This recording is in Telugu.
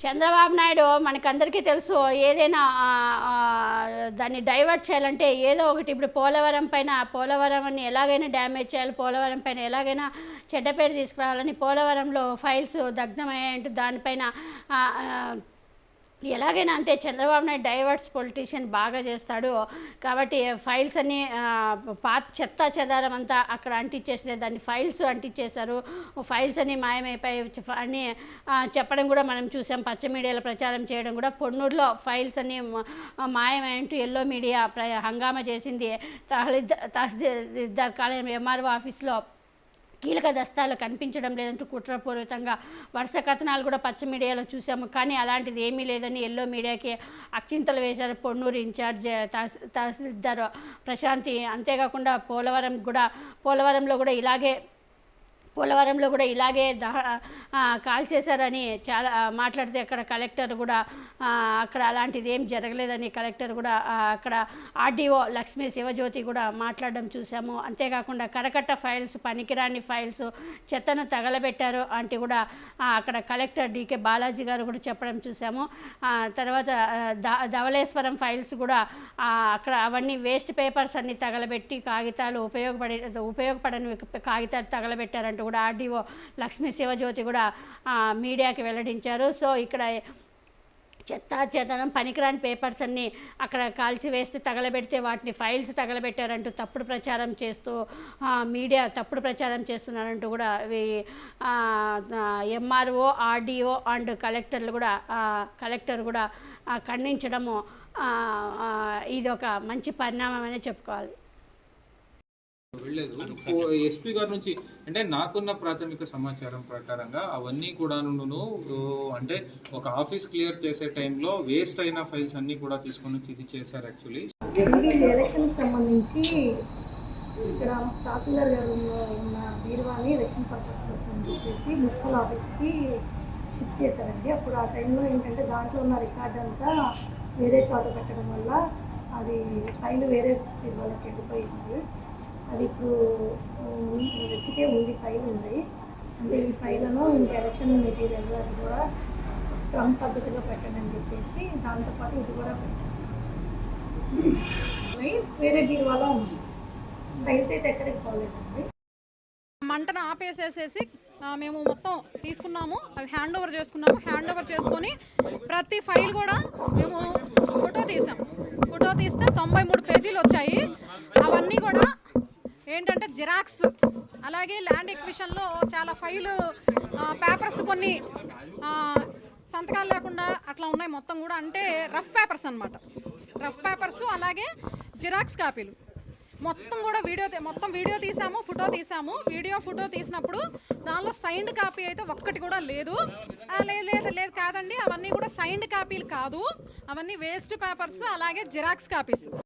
చంద్రబాబు నాయుడు మనకందరికీ తెలుసు ఏదైనా దాన్ని డైవర్ట్ చేయాలంటే ఏదో ఒకటి ఇప్పుడు పోలవరం పైన పోలవరంని ఎలాగైనా డ్యామేజ్ చేయాలి పోలవరం పైన ఎలాగైనా చెడ్డ పేరు తీసుకురావాలని పోలవరంలో ఫైల్స్ దగ్ధమయ్యాయంటూ దానిపైన ఎలాగైనా అంటే చంద్రబాబు నాయుడు డైవర్ట్స్ పొలిటీషియన్ బాగా చేస్తాడు. కాబట్టి ఫైల్స్ అన్ని పాత చెత్త చెదారం అంతా అక్కడ అంటించేస్తే దాన్ని ఫైల్స్ అంటించేశారు ఫైల్స్ అన్ని మాయమైపోయి అని చెప్పడం కూడా మనం చూసాం. పచ్చ మీడియాలో ప్రచారం చేయడం కూడా పొన్నూరులో ఫైల్స్ అన్ని మాయమైంటూ ఎల్లో మీడియా ప్ర హంగామా చేసింది. తహసీల్దార్ తహసీల్దార్ కాలేజ్ ఎంఆర్ఓ ఆఫీస్లో కీలక దస్తాలు కనిపించడం లేదంటూ కుట్రపూరితంగా వరుస కథనాలు కూడా పచ్చ మీడియాలో చూసాము కానీ అలాంటిది ఏమీ లేదని ఎల్లో మీడియాకి అక్షింతలు వేశారు పొన్నూరు ఇన్ఛార్జ్ తహసీల్దార్ ప్రశాంతి. అంతేకాకుండా పోలవరం కూడా పోలవరంలో కూడా ఇలాగే పోలవరంలో కూడా ఇలాగే దహ కాల్ చేశారని చాలా మాట్లాడితే అక్కడ కలెక్టర్ కూడా అక్కడ అలాంటిది ఏం జరగలేదని కలెక్టర్ కూడా అక్కడ ఆర్డీఓ లక్ష్మీ శివజ్యోతి కూడా మాట్లాడడం చూసాము. అంతేకాకుండా కరకట్ట ఫైల్స్ పనికిరాని ఫైల్స్ చెత్తను తగలబెట్టారు అంటే కూడా అక్కడ కలెక్టర్ డీకే బాలాజీ గారు కూడా చెప్పడం చూసాము. తర్వాత ధవళేశ్వరం ఫైల్స్ కూడా అక్కడ అవన్నీ వేస్ట్ పేపర్స్ అన్ని తగలబెట్టి కాగితాలు ఉపయోగపడే ఉపయోగపడని కాగితాలు తగలబెట్టారంటూ కూడా ఆర్డీఓ లక్ష్మీ శివజ్యోతి కూడా మీడియాకి వెల్లడించారు. సో ఇక్కడ చెత్త చేతనం పనికిరాని పేపర్స్ అన్ని అక్కడ కాల్చివేస్తే తగలబెడితే వాటిని ఫైల్స్ తగలబెట్టారంటూ తప్పుడు ప్రచారం చేస్తూ మీడియా తప్పుడు ప్రచారం చేస్తున్నారంటూ కూడా ఎంఆర్ఓ ఆర్డీఓ అండ్ కలెక్టర్లు కూడా కలెక్టర్ కూడా ఖండించడము ఇది ఒక మంచి పరిణామమనే చెప్పుకోవాలి. వెళ్ళలేదు ఎస్పీ గారి నుంచి అంటే నాకున్న ప్రాథమిక సమాచారం ప్రకారంగా అవన్నీ కూడాను అంటే ఒక ఆఫీస్ క్లియర్ చేసే టైంలో వేస్ట్ అయిన ఫైల్స్ అన్ని కూడా తీసుకొని వచ్చి ఇది చేశారు యాక్చువల్లీ. ఎలక్షన్కి సంబంధించి ఇక్కడ తహసీల్దార్ గారు ఉన్న- ఉన్న బీరువాని ఎలక్షన్ పర్పస్ కోసం అని చెప్పేసి మున్సిపల్ ఆఫీస్కి షిఫ్ట్ చేశారండి. అప్పుడు ఆ టైంలో ఏంటంటే దాంట్లో ఉన్న రికార్డ్ అంతా వేరే చోట పెట్టడం వల్ల అది ఫైల్ వేరే వాళ్ళకి వెళ్ళిపోయింది. అది ఇప్పుడు వెతికే ఉంది ఫైల్ ఉంది. అంటే ఈ ఫైలను ఇంకా ఎలక్షన్ మెటీరియల్ అది కూడా క్రమ పద్ధతిలో పెట్టండి అని చెప్పేసి దాంతోపాటు ఇది కూడా పెట్టండి వేరే బీరువాలో ఉంది. ఫైల్స్ అయితే ఎక్కడికి పోలేదండి. మంటను ఆపేసేసేసి మేము మొత్తం తీసుకున్నాము. అవి హ్యాండ్ ఓవర్ చేసుకున్నాము. హ్యాండ్ ఓవర్ చేసుకొని ప్రతి ఫైల్ కూడా మేము ఫోటో తీసాం. ఫోటో తీస్తే తొంభై మూడు పేజీలు వచ్చాయి. అవన్నీ కూడా ఏంటంటే జిరాక్స్ అలాగే ల్యాండ్ ఎక్విషన్లో చాలా ఫైలు పేపర్స్ కొన్ని సంతకాలు లేకుండా అట్లా ఉన్నాయి మొత్తం కూడా. అంటే రఫ్ పేపర్స్ అనమాట రఫ్ పేపర్స్ అలాగే జిరాక్స్ కాపీలు. మొత్తం కూడా వీడియో మొత్తం వీడియో తీసాము ఫోటో తీసాము. వీడియో ఫోటో తీసినప్పుడు దానిలో సైన్డ్ కాపీ అయితే ఒక్కటి కూడా లేదు. లేదు లేదు లేదు కాదండి. అవన్నీ కూడా సైన్డ్ కాపీలు కాదు. అవన్నీ వేస్ట్ పేపర్స్ అలాగే జిరాక్స్ కాపీస్.